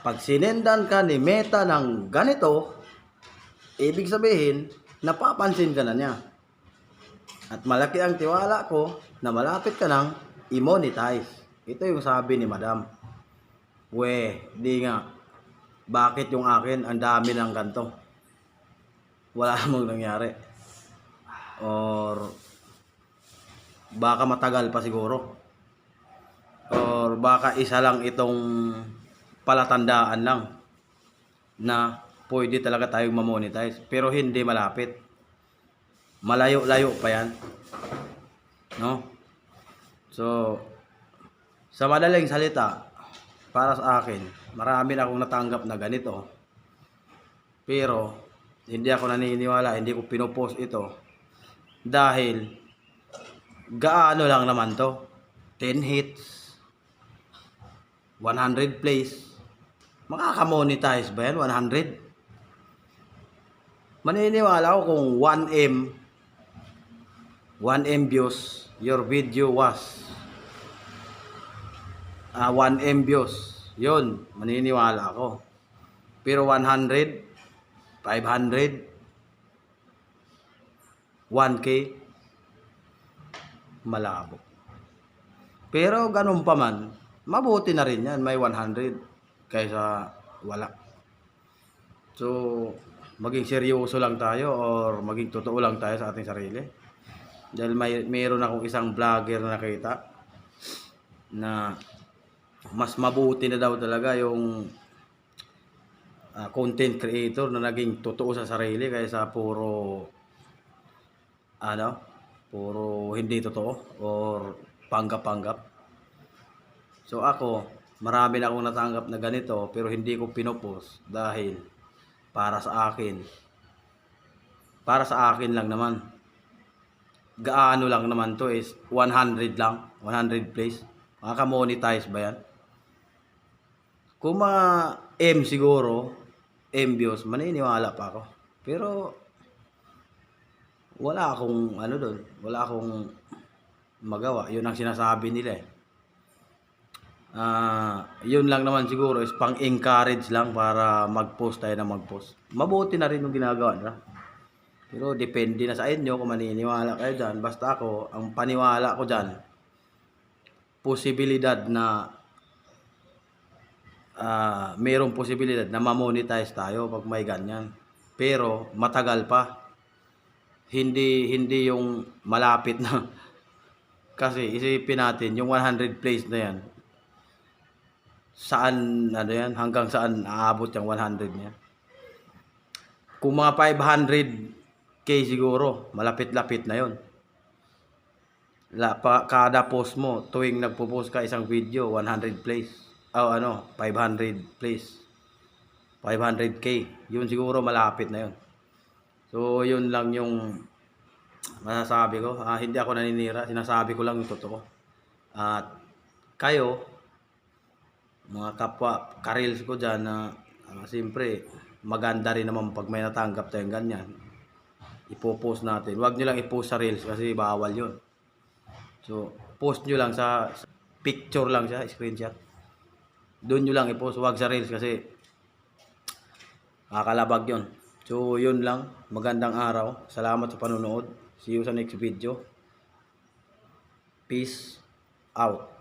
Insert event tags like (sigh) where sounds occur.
pag sinendan ka ni Meta ng ganito, ibig sabihin, napapansin ka na niya. At malaki ang tiwala ko na malapit ka nang i-monetize. Ito yung sabi ni Madam. We, di nga. Bakit yung akin ang dami ng ganto? Wala (laughs) namang nangyari. Or baka matagal pa siguro. Or baka isa lang itong palatandaan lang na pwede talaga tayong mamonetize. Pero hindi malapit. Malayo-layo pa yan. No? So, sa madaling salita, para sa akin, marami na akong natanggap na ganito. Pero, hindi ako naniniwala, hindi ko pinopost ito. Dahil, gaano lang naman to? 10 hits, 100 plays. Makakamonetize ba yan? 100? Maniniwala ako kung 1M 1M views your video was. Ah 1M views. Yun maniniwala ako. Pero 100 500 1K malabo. Pero ganun pa man mabuti na rin yan may 100 kaysa wala. So maging seryoso lang tayo or maging totoo lang tayo sa ating sarili. Dahil may mayroon akong isang vlogger na nakita na mas mabuti na daw talaga yung ah, content creator na naging totoo sa sarili kaysa puro ano puro hindi totoo or panggap-panggap. So ako marami na akong natanggap na ganito pero hindi ko pinopost dahil para sa akin. Para sa akin lang naman. Gaano lang naman to is 100 lang 100 plays. Makaka-monetize ba yan? Kung mga M siguro M views maniniwala pa ako. Pero wala akong ano doon wala akong magawa. Yun ang sinasabi nila eh Ah, yun lang naman siguro is pang-encourage lang para mag-post tayo na mag-post. Mabuti na rin yung ginagawa nila. Pero depende na sa inyo kung maniniwala kayo dyan. Basta ako, ang paniwala ko dyan, posibilidad na ah mayroong posibilidad na ma-monetize tayo pag may ganyan. Pero matagal pa. Hindi hindi yung malapit na (laughs) kasi isipin natin yung 100 plays na yan. Saan ano yan hanggang saan aabot yung 100 niya. Kung mga 500k siguro, malapit-lapit na yon. La, pa, kada post mo, tuwing nagpo-post ka isang video, 100 plays. O ano, 500 plays. 500k. Yun siguro malapit na yun. So, yun lang yung masasabi ko. Ah, hindi ako naninira. Sinasabi ko lang yung totoo. At kayo, mga kapwa karils ko dyan na ah, siyempre maganda rin naman pag may natanggap tayong ganyan. Ipopost natin. Huwag nyo lang ipost sa reels kasi bawal yun. So post nyo lang sa sa picture lang siya screenshot. Doon nyo lang ipost. Huwag sa reels kasi kakalabag yun. So yun lang. Magandang araw. Salamat sa panonood. See you sa next video. Peace out